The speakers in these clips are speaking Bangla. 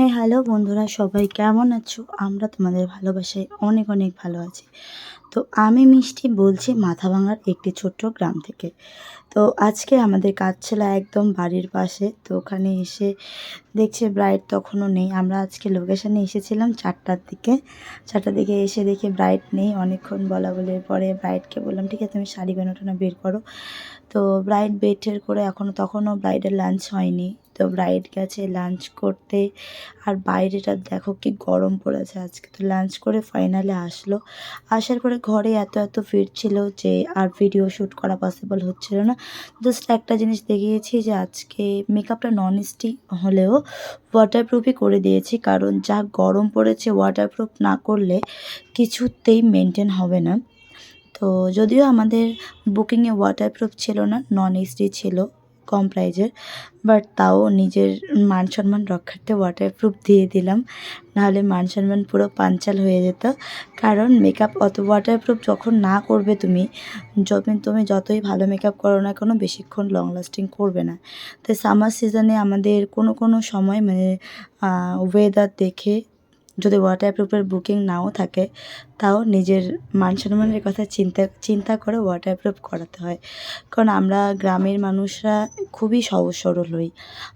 হ্যাঁ হ্যালো বন্ধুরা, সবাই কেমন আছো? আমরা তোমাদের ভালোবাসায় অনেক অনেক ভালো আছি। তো আমি মিষ্টি বলছি মাথাভাঙার একটি ছোট্ট গ্রাম থেকে। তো আজকে আমাদের কাজ ছিল একদম বাড়ির পাশে, তো ওখানে এসে দেখছি ব্রাইড তখনও নেই। আমরা আজকে লোকেশানে এসেছিলাম চারটার দিকে। চারটার দিকে এসে দেখি ব্রাইড নেই। অনেকক্ষণ বলা বলির পরে ব্রাইডকে বললাম, ঠিক আছে, তুমি শাড়ি বেনোটা বের করো। তো ব্রাইড বেটের করে এখনও তখনও ব্রাইডের লাঞ্চ হয়নি। তো ব্রাইড গেছে লাঞ্চ করতে। আর বাইরেটা দেখো কি গরম পড়েছে। আজকে তো লাঞ্চ করে ফাইনালে আসলো। আসার পরে ঘরে এত এত ভিড় ছিল যে আর ভিডিও শ্যুট করা পসিবল হচ্ছিল না। জাস্ট একটা জিনিস দেখিয়েছি যে আজকে মেকআপটা নন স্টিক হলেও ওয়াটারপ্রুফই করে দিয়েছি। কারণ যা গরম পড়েছে ওয়াটারপ্রুফ না করলে কিছুতেই মেনটেন হবে না। তো যদিও আমাদের বুকিংয়ে ওয়াটারপ্রুফ ছিল না নন এসডি ছিল। কম প্রাইজের বাট তাও নিজের মান সম্মান রক্ষার্থে ওয়াটারপ্রুফ দিয়ে দিলাম। নাহলে মান সম্মান পুরো পাঞ্চাল হয়ে যেত। কারণ মেকআপ অত ওয়াটারপ্রুফ যখন না করবে তুমি যখন তুমি যতই ভালো মেকআপ করো না কোনো, বেশিক্ষণ লং লাস্টিং করবে না। তাই সামার সিজনে আমাদের কোনো কোনো সময় মানে ওয়েদার দেখে যদি ওয়াটার ওয়াটারপ্রুফের বুকিং নাও থাকে, তাও নিজের মান সম্মানের কথা চিন্তা চিন্তা করে ওয়াটার ওয়াটারপ্রুফ করাতে হয়। কারণ আমরা গ্রামের মানুষরা খুবই সহজ সরল হই।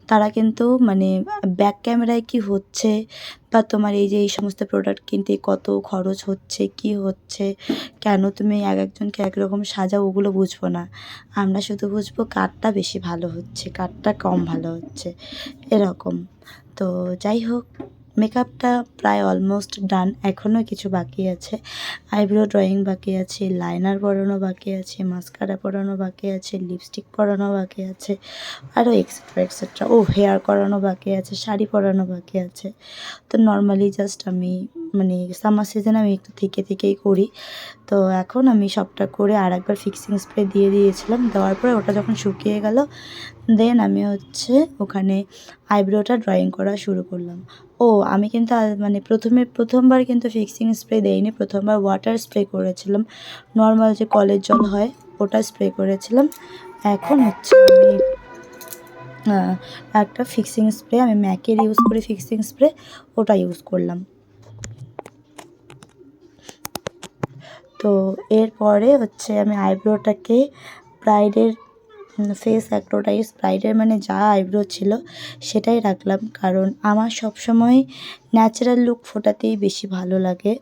তারা কিন্তু মানে ব্যাক ক্যামেরায় কি হচ্ছে বা তোমার এই যে এই সমস্ত প্রোডাক্ট কিনতে কত খরচ হচ্ছে, কি হচ্ছে, কেন তুমি এক একজনকে একরকম সাজাও ওগুলো বুঝব না। আমরা শুধু বুঝব কারটা বেশি ভালো হচ্ছে কারটা কম ভালো হচ্ছে, এরকম। তো যাই হোক। মেকআপটা প্রায় অলমোস্ট ডান এখনও কিছু বাকি আছে। আইব্রো ড্রয়িং বাকি আছে লাইনার পরানো বাকি আছে মাস্কারা পরানো বাকি আছে লিপস্টিক পরানো বাকি আছে আরও এক্সেট্রা এক্সেট্রা ও হেয়ার করানো বাকি আছে, শাড়ি পরানো বাকি আছে। তো নর্মালি জাস্ট আমি মানে সামার সিজনে আমি একটু থেকে থেকেই করি। তো এখন আমি সবটা করে আর একবার ফিক্সিং স্প্রে দিয়ে দিয়েছিলাম, দেওয়ার পরে ওটা যখন শুকিয়ে গেল দেন আমি হচ্ছে ওখানে আইব্রোটা ড্রয়িং করা শুরু করলাম। ও, আমি কিন্তু মানে প্রথমে, প্রথমবার কিন্তু ফিক্সিং স্প্রে দেইনি, প্রথমবার ওয়াটার স্প্রে করেছিলাম। নর্মাল যে কলের জল হয়, ওটা স্প্রে করেছিলাম। এখন হচ্ছে আমি একটা ফিক্সিং স্প্রে আমি ম্যাকের ইউজ করি ফিক্সিং স্প্রে ওটা ইউজ করলাম। তো এরপরে হচ্ছে আমি আইব্রোটাকে ব্রাইডের ফেস অ্যাক্টোটাইজ ব্রাইডের মানে যা আইব্রো ছিল সেটাই রাখলাম। কারণ আমার সবসময় ন্যাচারাল লুক ফোটাতেই বেশি ভালো লাগে।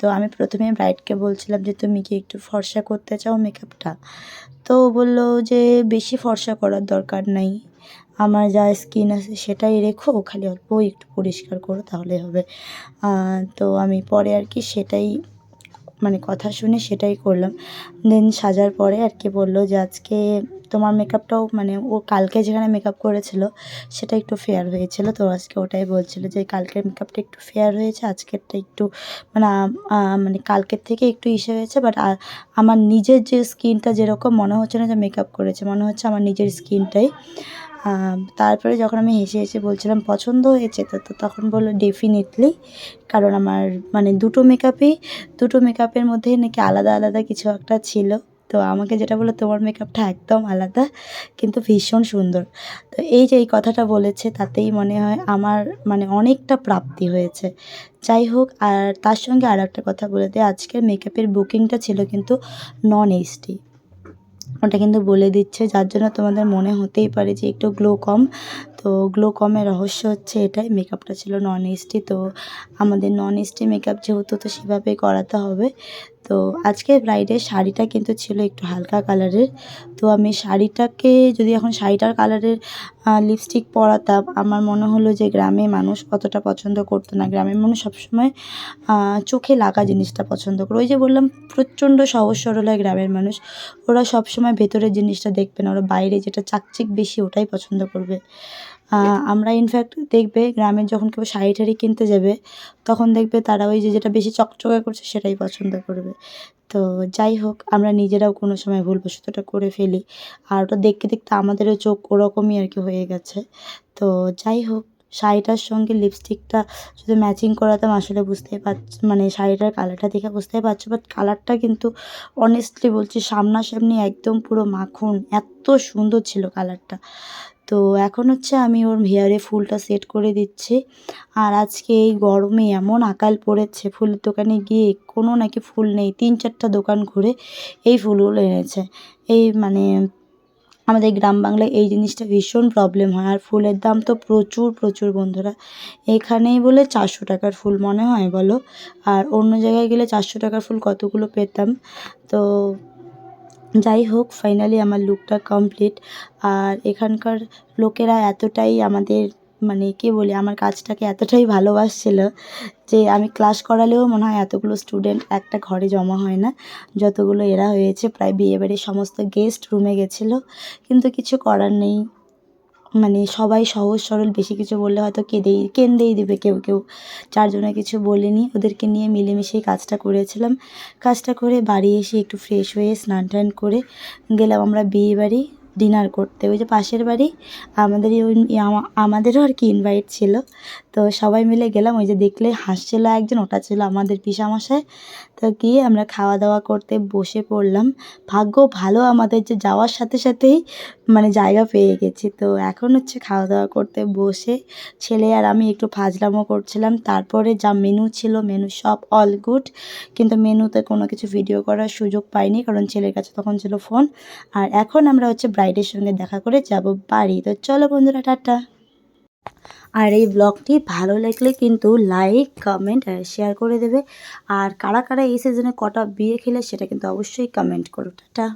তো আমি প্রথমে ব্রাইডকে বলছিলাম যে, তুমি কি একটু ফর্সা করতে চাও মেকআপটা তো বলল যে, বেশি ফর্সা করার দরকার নাই। আমার যা স্কিন আছে সেটাই রেখো, খালি অল্প একটু পরিষ্কার করো তাহলে হবে। তো আমি পরে আর কি সেটাই মানে কথা শুনে সেটাই করলাম। দেন সাজার পরে আর কি বলল যে আজকে তোমার মেকআপটাও মানে ও কালকে যেখানে মেকআপ করেছিল, সেটা একটু ফেয়ার হয়েছিল। তো আজকে ওটাই বলছিল যে কালকের মেকআপটা একটু ফেয়ার হয়েছে, আজকেরটা একটু মানে মানে কালকের থেকে একটু ইসে হয়েছে। বাট আমার নিজের যে স্কিনটা যেরকম মনে হচ্ছে না যে মেকআপ করেছে, মনে হচ্ছে আমার নিজের স্কিনটাই তারপরে যখন আমি হেসে হেসে বলছিলাম, পছন্দ হয়েছে? তো তো তখন বলল ডেফিনেটলি কারণ আমার মানে দুটো মেকআপই দুটো মেকআপের মধ্যে নাকি আলাদা আলাদা কিছু একটা ছিল। তো আমাকে যেটা বলল, তোমার মেকআপটা একদম আলাদা, কিন্তু ভীষণ সুন্দর। তো এই যে এই কথাটা বলেছে, তাতেই মনে হয় আমার মানে অনেকটা প্রাপ্তি হয়েছে। যাই হোক, আর তার সঙ্গে আর একটা কথা বলে দিই, আজকের মেকআপের বুকিংটা ছিল কিন্তু নন এইচডি ওটা কিন্তু বলে দিচ্ছে যার জন্য তোমাদের মনে হতেই পারে যে একটু গ্লো কম। তো গ্লো কমের রহস্য হচ্ছে এটাই। মেকআপটা ছিল নন এসটি তো আমাদের নন এসটি মেকআপ যেহেতু, তো সেভাবেই করাতে হবে। তো আজকে ব্রাইডের শাড়িটা কিন্তু ছিল একটু হালকা কালারের তো আমি শাড়িটাকে, যদি এখন শাড়িটার কালারের লিপস্টিক পরাতাম, আমার মনে হলো যে গ্রামে মানুষ অতটা পছন্দ করতো না। গ্রামের মানুষ সবসময় চোখে লাগা জিনিসটা পছন্দ করে। ওই যে বললাম, প্রচণ্ড সহজ সরল হয় গ্রামের মানুষ। ওরা সবসময় ভেতরের জিনিসটা দেখবে না। ওরা বাইরে যেটা চাকচিক বেশি, ওটাই পছন্দ করবে। আমরা ইনফ্যাক্ট দেখবে গ্রামের যখন কেউ শাড়ি টাড়ি কিনতে যাবে তখন দেখবে তারা ওই যে যেটা বেশি চকচকে করছে সেটাই পছন্দ করবে। তো যাই হোক আমরা নিজেরাও কোনো সময় ভুলবশতটা করে ফেলি। আর ওটা দেখতে দেখতে আমাদেরও চোখ ওরকমই আর কি হয়ে গেছে। তো যাই হোক শাড়িটার সঙ্গে লিপস্টিকটা যদি ম্যাচিং করাতাম আসলে বুঝতেই পারছ মানে শাড়িটার কালারটা দেখে বুঝতেই পারছ বাট কালারটা কিন্তু অনেস্টলি বলছি সামনাসামনি একদম পুরো মাখন এত সুন্দর ছিল কালারটা তো এখন হচ্ছে আমি ওর হেয়ারে ফুলটা সেট করে দিচ্ছি। আর আজকে এই গরমে এমন আকাল পড়েছে, ফুলের দোকানে গিয়ে কোনো নাকি ফুল নেই, তিন চারটা দোকান ঘুরে এই ফুলগুলো এনেছে। এই মানে আমাদের গ্রাম বাংলায় এই জিনিসটা ভীষণ প্রবলেম হয়। আর ফুলের দাম তো প্রচুর প্রচুর বন্ধুরা। এখানেই বলে চারশো টাকার ফুল মনে হয় বলো? আর অন্য জায়গায় গেলে চারশো টাকার ফুল কতগুলো পেতাম? তো যাই হোক ফাইনালি আমার লুকটা কমপ্লিট আর এখানকার লোকেরা এতটাই আমাদের মানে কি বলি, আমার কাজটাকে এতটাই ভালোবাসছিল যে আমি ক্লাস করালেও মনে হয় এতগুলো স্টুডেন্ট একটা ঘরে জমা হয় না। যতগুলো এরা হয়েছে, প্রায় বিয়েবাড়ির সমস্ত গেস্ট রুমে গেছিল। কিন্তু কিছু করার নেই। মানে সবাই সহজ সরল, বেশি কিছু বললে হয়তো কেঁদেই কেঁদেই দেবে কেউ কেউ। চারজনে কিছু বলেনি, ওদেরকে নিয়ে মিলেমিশেই কাজটা করেছিলাম। কাজটা করে বাড়ি এসে একটু ফ্রেশ হয়ে স্নান টান করে গেলাম আমরা বিয়ে বাড়ি ডিনার করতে। ওই যে পাশের বাড়ি, আমাদেরই ওই আমাদেরও আর কি ইনভাইট ছিল। তো সবাই মিলে গেলাম, ওই যে দেখলে হাসছিল একজন, ওটা ছিল আমাদের পিসামশাই। তো গিয়ে আমরা খাওয়া দাওয়া করতে বসে পড়লাম। ভাগ্য ভালো আমাদের যে যাওয়ার সাথে সাথেই মানে জায়গা পেয়ে গেছি। তো এখন হচ্ছে খাওয়া দাওয়া করতে বসে ছেলে আর আমি একটু ফাজলামো করছিলাম। তারপরে যা মেনু ছিল, মেনু সব অল গুড কিন্তু মেনুতে কোনো কিছু ভিডিও করার সুযোগ পাইনি, কারণ ছেলের কাছে তখন ছিল ফোন আর এখন আমরা হচ্ছে ব্রাইডের সঙ্গে দেখা করে যাব বাড়ি। তো চলো বন্ধুরা, টাটা। আর এই ব্লগটি ভালো লাগলে কিন্তু লাইক কমেন্ট শেয়ার করে দেবে। আর কারা কারা এই সিজনে কটা বিয়ে খেলে সেটা কিন্তু অবশ্যই কমেন্ট করো। টাটা।